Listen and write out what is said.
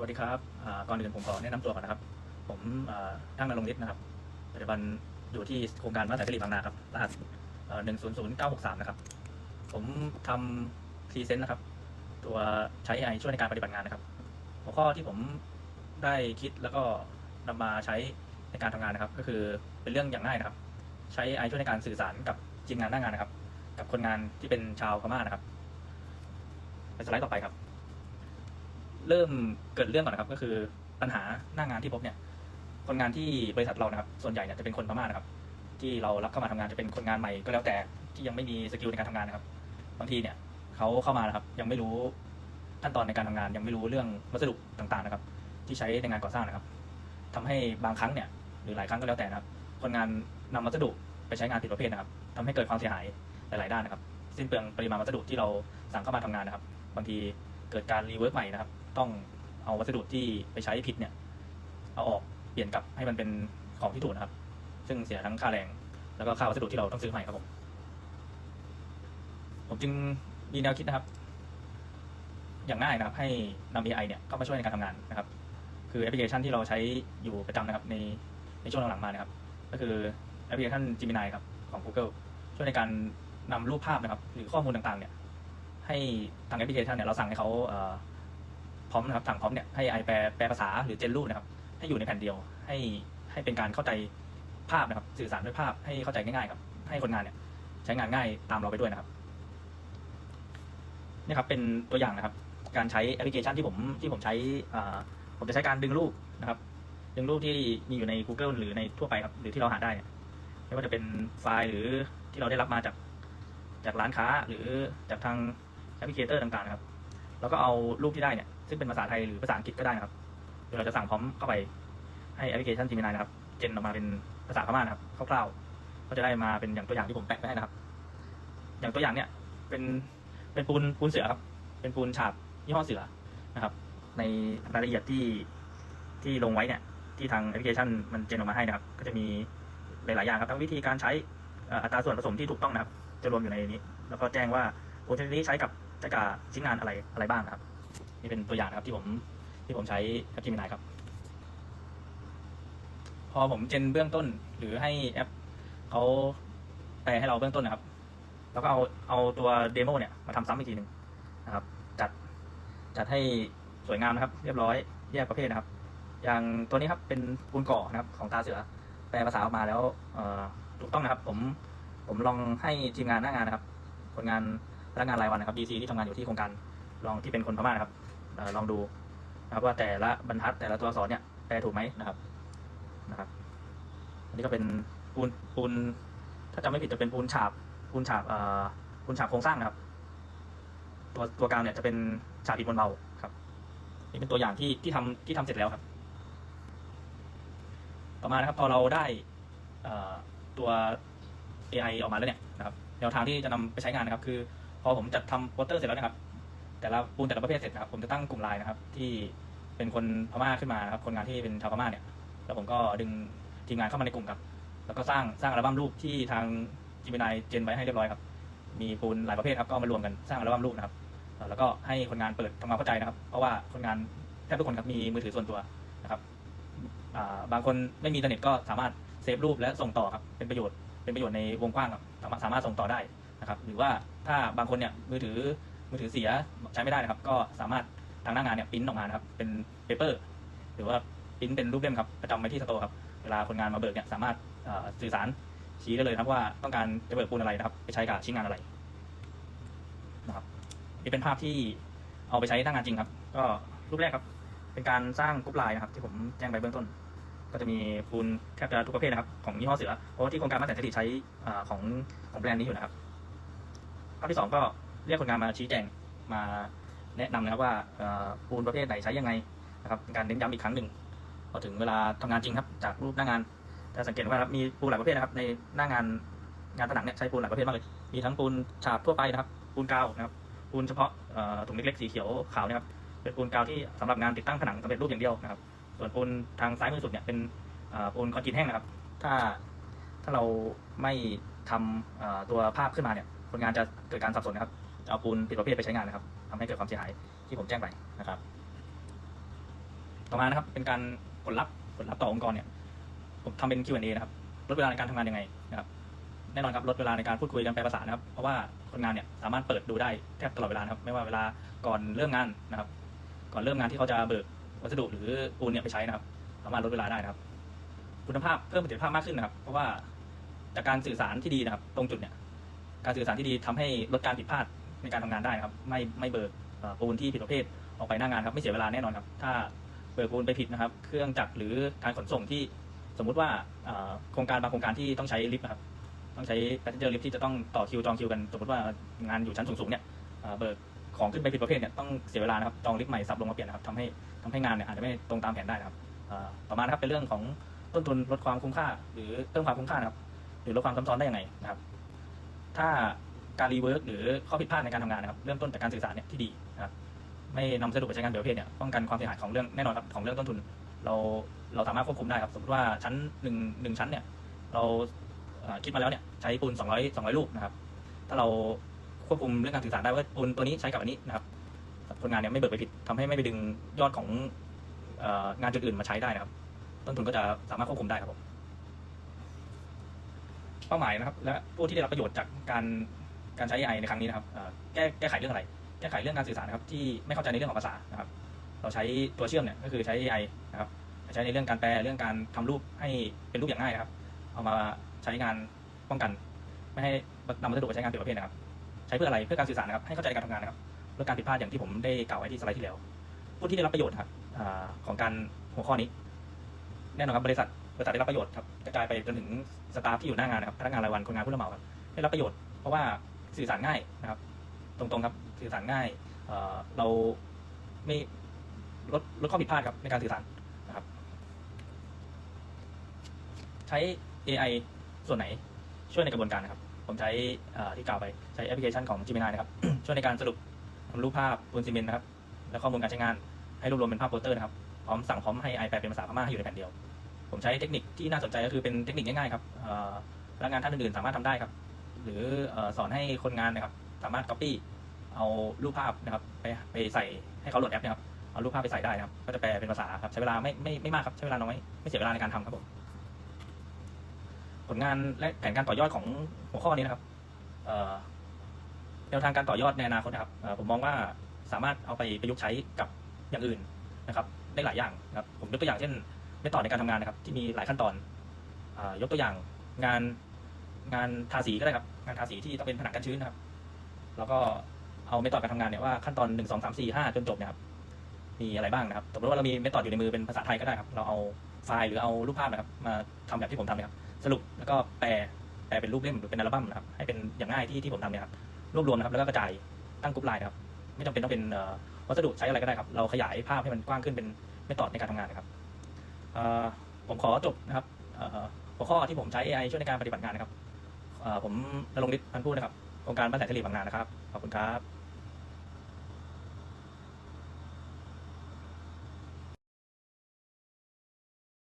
วัสดีครับก่อนอื่นผมขอแนะนำตัวก่อนนะครับ ผมอ่าช่างนรงฤทธิ์นะครับ ปัจจุบันอยู่ที่โครงการบ้านสายสิริบางนาครับรหัสหนึ่งศูนย์ศูนย์เก้าหกสามนะครับ ผมทำพรีเซนต์นะครับ ตัวใช้ AI ช่วยในการปฏิบัติงานนะครับ หัวข้อที่ผมได้คิดแล้วก็นำมาใช้ในการทำงานนะครับ ก็คือเป็นเรื่องอย่างง่ายนะครับ ใช้ AI ช่วยในการสื่อสารกับทีมงานหน้างานนะครับ กับคนงานที่เป็นชาวพม่านะครับ ไปสไลด์ต่อไปครับ เริ่มเกิดเรื่องก่อนนะครับ ก็คือปัญหาหน้างานที่พบเนี่ย คนงานที่บริษัทเรานะครับ ส่วนใหญ่เนี่ยจะเป็นคนพม่านะครับ ที่เรารับเข้ามาทำงานจะเป็นคนงานใหม่ก็แล้วแต่ที่ยังไม่มีสกิลในการทำงานนะครับบางทีเนี่ยเขาเข้ามานะครับ ยังไม่รู้ขั้นตอนในการทำงาน ยังไม่รู้เรื่องวัสดุต่างๆนะครับ ที่ใช้ในงานก่อสร้างนะครับทำให้บางครั้งเนี่ยหรือหลายครั้งก็แล้วแต่นะครับ คนงานนำวัสดุไปใช้งานผิดประเภทนะครับทำให้เกิดความเสียหายหลายๆด้านนะครับ สิ้นเปลืองปริมาณวัสดุที่เราสั่งเข้ามาทำงานนะครับ บางทีเกิดการรีเวิร์กใหม่นะครับ ต้องเอาวัสดุที่ไปใช้ผิดเนี่ย เอาออกเปลี่ยนกลับให้มันเป็นของที่ถูกนะครับ ซึ่งเสียทั้งค่าแรง แล้วก็ค่าวัสดุที่เราต้องซื้อใหม่ครับผม ผมจึงมีแนวคิดนะครับ อย่างง่ายนะครับ ให้นำ AI เนี่ยเข้ามาช่วยในการทำงานนะครับ คือแอปพลิเคชันที่เราใช้อยู่ประจำนะครับในในช่วงหลังๆมานะครับ ก็คือแอปพลิเคชัน Gemini ครับของ Google ช่วยในการนำรูปภาพนะครับ หรือข้อมูลต่างๆ เนี่ย ให้ทางแอปพลิเคชันเนี่ยเราสั่งให้เขา พร้อมนะครับสั่งพร้อมเนี่ยให้ไอแปลแปลภาษาหรือเจนรูปนะครับ ให้อยู่ในแผ่นเดียว ให้ให้เป็นการเข้าใจภาพนะครับ สื่อสารด้วยภาพให้เข้าใจง่ายๆครับ ให้คนงานเนี่ย ใช้งานง่ายตามเราไปด้วยนะครับนี่ครับเป็นตัวอย่างนะครับ การใช้แอปพลิเคชันที่ผมที่ผมใช้ผมจะใช้การดึงรูปนะครับ ดึงรูปที่มีอยู่ใน Google หรือในทั่วไปครับ หรือที่เราหาได้ไม่ว่าจะเป็นไฟล์หรือที่เราได้รับมาจากจากร้านค้าหรือจากทางแอปพลิเคเตอร์ต่างๆนะครับ แล้วก็เอารูปที่ได้เนี่ย ซึ่งเป็นภาษาไทยหรือภาษาอังกฤษก็ได้นะครับเดี๋ยวเราจะสั่งพร้อมเข้าไปให้แอปพลิเคชัน Gemini นะครับ เจนออกมาเป็นภาษาพม่านะครับคร่าวๆก็จะได้มาเป็นอย่างตัวอย่างที่ผมแปะไว้ให้นะครับ อย่างตัวอย่างเนี่ยเป็นเป็นปูนปูนเสือครับ เป็นปูนฉาบยี่ห้อเสือนะครับ ในรายละเอียดที่ที่ลงไว้เนี่ยที่ทางแอปพลิเคชันมันเจนออกมาให้นะครับ ก็จะมีหลายๆอย่างครับทั้งวิธีการใช้อัตราส่วนผสมที่ถูกต้องนะครับ จะรวมอยู่ในนี้ แล้วก็แจ้งว่าปูนชนิดนี้ใช้กับใช้กับชิ้นงานอะไรอะไรบ้างนะครับ นี่เป็นตัวอย่างนะครับที่ผมที่ผมใช้แอป Gemini ครับ พอผมเจนเบื้องต้น หรือให้แอปเขาแปลให้เราเบื้องต้นนะครับ แล้วก็เอาเอาตัวเดโมเนี่ยมาทำซ้ำอีกทีหนึ่งนะครับ จัดจัดให้สวยงามนะครับ เรียบร้อยแยกประเภทนะครับ อย่างตัวนี้ครับเป็นปูนก่อนะครับ ของตาเสือ แปลภาษาออกมาแล้วถูกต้องนะครับ ผมผมลองให้ทีมงานหน้างานนะครับคนงานพนักงานรายวันนะครับ DC ที่ทำงานอยู่ที่โครงการ ลองที่เป็นคนพม่านะครับอลองดูนะครับว่าแต่ละบรรทัดแต่ละตัวอักษรเนี่ยแปลถูกไหมนะครับนะครับ อันนี้ก็เป็นปูนปูนถ้าจำไม่ผิดจะเป็นปูนฉาบปูนฉาบเอ่อปูนฉาบโครงสร้างนะครับ ตัวตัวกลางเนี่ยจะเป็นฉาบอิฐบนเบาครับนี่เป็นตัวอย่างที่ที่ทำที่ทำเสร็จแล้วครับ ต่อมานะครับพอเราได้ตัว AI ออกมาแล้วเนี่ยนะครับแนวทางที่จะนำไปใช้งานนะครับ คือ พอผมจัดทำโปสเตอร์เสร็จแล้วนะครับ แต่ละปูนแต่ละประเภทเสร็จนะครับผมจะตั้งกลุ่มไลน์นะครับ ที่เป็นคนพม่าขึ้นมานะครับคนงานที่เป็นชาวพม่าเนี่ยแล้วผมก็ดึงทีมงานเข้ามาในกลุ่มครับ แล้วก็สร้างสร้างอัลบั้มรูปที่ทางจิมินายเจนไว้ให้เรียบร้อยครับ มีปูนหลายประเภทครับก็เอามารวมกันสร้างอัลบั้มรูปนะครับเอ่อแล้วก็ให้คนงานเปิดทำความเข้าใจนะครับ เพราะว่าคนงานแทบทุกคนครับมีมือถือส่วนตัวนะครับอ่าบางคนไม่มีอินเทอร์เน็ตก็สามารถเซฟรูปและส่งต่อครับเป็นประโยชน์เป็นประโยชน์ในวงกว้างครับสามารถสามารถส่งต่อได้นะครับ หรือว่าถ้าบางคนเนี่ยมือถือ มือถือเสียใช้ไม่ได้นะครับ ก็สามารถทางหน้างานเนี่ยปริ้นออกมานะครับ เป็นเปเปอร์หรือว่าปริ้นเป็นรูปเล่มครับประจำไว้ที่สโตร์ครับเวลาคนงานมาเบิกเนี่ยสามารถสื่อสารชี้ได้เลยครับว่าต้องการจะเบิกปูนอะไรนะครับ ไปใช้กับชิ้นงานอะไรนะครับนี่เป็นภาพที่เอาไปใช้หน้างานจริงครับ ก็รูปแรกครับ เป็นการสร้างกรุ๊ปไลน์นะครับที่ผมแจ้งไปเบื้องต้น ก็จะมีปูนแทบจะทุกประเภทนะครับ ของยี่ห้อเสือเพราะว่าที่โครงการบ้านแสนสิริใช้ของของแบรนด์นี้อยู่นะครับภาพที่สองก็ เรียกคนงานมาชี้แจงมาแนะนำนะครับว่าเอ่อปูนประเภทไหนใช้ยังไงนะครับเป็นการเน้นย้ำอีกครั้งหนึ่งพอถึงเวลาทำงานจริงครับจากรูปหน้างานจะสังเกตว่าครับมีปูนหลายประเภทนะครับในหน้างานงานผนังเนี่ยใช้ปูนหลายประเภทมากเลยมีทั้งปูนฉาบทั่วไปนะครับปูนกาวนะครับปูนเฉพาะเอ่อถุงเล็กๆสีเขียวขาวนะครับเป็นปูนกาวที่สำหรับงานติดตั้งผนังสำเร็จรูปอย่างเดียวนะครับ ส่วนปูนทางซ้ายมือสุดเนี่ยเป็นเอ่อปูนคอนกรีตแห้งนะครับ ถ้าถ้าเราไม่ทำเอ่อตัวภาพขึ้นมาเนี่ยคนงานจะเกิดการสับสนนะครับ เอาปูนผิดประเภทไปใช้งานนะครับทำให้เกิดความเสียหายที่ผมแจ้งไปนะครับ ต่อมานะครับ เป็นการผลลัพธ์ผลลัพธ์ต่อองค์กรเนี่ย ผมทำเป็น Q&A นะครับลดเวลาในการทำงานยังไงนะครับ แน่นอนครับลดเวลาในการพูดคุยกันแปลภาษานะครับ เพราะว่าคนงานเนี่ยสามารถเปิดดูได้แทบตลอดเวลานะครับ ไม่ว่าเวลาก่อนเริ่มงานนะครับ ก่อนเริ่มงานที่เขาจะเบิกวัสดุหรือปูนเนี่ยไปใช้นะครับ สามารถลดเวลาได้นะครับ คุณภาพเพิ่มประสิทธิภาพมากขึ้นนะครับ เพราะว่าจากการสื่อสารที่ดีนะครับ ตรงจุดเนี่ย การสื่อสารที่ดีทำให้ลดการผิดพลาด ในการทำงานได้นะครับ ไม่ไม่เบิกเอ่อปูนที่ผิดประเภทออกไปหน้างานครับไม่เสียเวลาแน่นอนครับ ถ้าเบิกปูนไปผิดนะครับ เครื่องจักรหรือการขนส่งที่สมมุติว่าเอ่อโครงการบางโครงการที่ต้องใช้ลิฟต์นะครับ ต้องใช้ passenger lift ที่จะต้องต่อคิวจองคิวกัน สมมติว่างานอยู่ชั้นสูงๆเนี่ยเอ่อเบิกของขึ้นไปผิดประเภทเนี่ยต้องเสียเวลานะครับจองลิฟต์ใหม่สับลงมาเปลี่ยนนะครับทำให้ทำให้งานเนี่ยอาจจะไม่ตรงตามแผนได้นะครับเอ่อต่อมานะครับเป็นเรื่องของต้นทุนลดความคุ้มค่า หรือเพิ่มความคุ้มค่านะครับหรือลดความซ้ำซ้อนได้ยังไงนะครับ ถ้า การรีเวิร์กหรือข้อผิดพลาดในการทำงานนะครับเริ่มต้นจากการสื่อสารเนี่ยที่ดีนะครับไม่นำสดุปไปใช้งานผิดประเภทเนี่ยป้องกันความเสียหายของเรื่องแน่นอนครับของเรื่องต้นทุน เราเราสามารถควบคุมได้ครับสมมติว่าชั้นหนึ่งหนึ่งชั้นเนี่ยเราคิดมาแล้วเนี่ยใช้ปูน 200 200 ลูกนะครับ ถ้าเราควบคุมเรื่องการสื่อสารได้ว่าปูนตัวนี้ใช้กับอันนี้นะครับคนงานเนี่ยไม่เบิกไปผิดทำให้ไม่ไปดึงยอดของงานจุดอื่นมาใช้ได้นะครับ ต้นทุนก็จะสามารถควบคุมได้ครับผมเป้าหมายนะครับ และผู้ที่ได้รับประโยชน์จากการ การใช้ AI ในครั้งนี้นะครับแก้แก้ไขเรื่องอะไร แก้ไขเรื่องการสื่อสารนะครับที่ไม่เข้าใจในเรื่องของภาษานะครับ เราใช้ตัวเชื่อมเนี่ยก็คือใช้ AI นะครับใช้ในเรื่องการแปลเรื่องการทำรูปให้เป็นรูปอย่างง่ายนะครับ เอามาใช้งานป้องกัน ไม่ให้นำวัสดุไปใช้งานผิดประเภทนะครับ ใช้เพื่ออะไรเพื่อการสื่อสารนะครับให้เข้าใจการทำงานนะครับลดการผิดพลาดอย่างที่ผมได้กล่าวไว้ที่สไลด์ที่แล้วผู้ที่ได้รับประโยชน์ครับอของการหัวข้อนี้ แน่นอนครับบริษัทบริษัทได้รับประโยชน์ครับกระจายไปจนถึงสตาฟที่อยู่หน้างานนะครับพนักงานรายวันคนงานผู้รับเหมาครับได้รับประโยชน์เพราะว่า สื่อสารง่ายนะครับ ตรงๆครับสื่อสารง่ายเเราไม่ลดลดข้อผิดพลาดครับในการสื่อสารนะครับ ใช้ AI ส่วนไหนช่วยในกระบวนการนะครับ ผมใช้ที่กล่าวไปใช้แอปพลิเคชันของ Gemini นะครับ ช่วยในการสรุปรูปภาพบนซีเมนต์นะครับ และข้อมูลการใช้งานให้รวบรวมเป็นภาพโปสเตอร์นะครับพร้อมสั่งพร้อมให้ iPad เป็นภาษาพม่าให้อยู่ในแผ่นเดียว ผมใช้เทคนิคที่น่าสนใจก็คือเป็นเทคนิคง่ายๆครับพนักงานท่านอื่นๆสามารถทำได้ครับ หรืออสอนให้คนงานนะครับ สามารถ copy เอารูปภาพนะครับ ไปไปใส่ให้เขาโหลดแอปนะครับเอารูปภาพไปใส่ได้นะครับ ก็จะแปลเป็นภาษาครับ ใช้เวลาไม่ไม่ไม่มากครับ ใช้เวลาน้อย ไม่เสียเวลาในการทำครับผม ผลงานและแผนการต่อยอดของหัวข้อนี้นะครับแนวทางการต่อยอดในอนาคตนะครับ ผมมองว่าสามารถเอาไปประยุกต์ใช้กับอย่างอื่นนะครับ ได้หลายอย่างนะครับ ผมยกตัวอย่างเช่นเมธอดในการทำงานนะครับ ที่มีหลายขั้นตอนอยกตัวอย่างงาน งานทาสีก็ได้ครับ งานทาสีที่ต้องเป็นผนังกันชื้นนะครับ แล้วก็เอาเมธอดการทำงานเนี่ยว่าขั้นตอนหนึ่งสองสามสี่ห้าจนจบเนะครับ มีอะไรบ้างนะครับ สมมติว่าเรามีเมธอดอยู่ในมือเป็นภาษาไทยก็ได้ครับ เราเอาไฟล์หรือเอารูปภาพนะครับ มาทำแบบที่ผมทำนี่ยครับ สรุปแล้วก็แปลแปลเป็นรูปเล่มหรือเป็นอัลบั้มนะครับ ให้เป็นอย่างง่ายที่ที่ผมทำเนี่ยครับ รวบรวมนะครับ แล้วก็กระจายตั้งกรุ๊ปไลน์ครับ ไม่จำเป็นต้องเป็นวัสดุใช้อะไรก็ได้ครับ เราขยายภาพให้มันกว้างขึ้นเป็นเมธอดในการทำงานนะครับผมขอจบนะครับหัวข้อที่ผมใช้ AI ช่วยในการปฏิบัติงานนะครับเอ่อ ผมนรงฤทธิ์พันธุ์พูดนะครับโครงการบ้านแสนสิริบางนานะครับ ขอบคุณครับ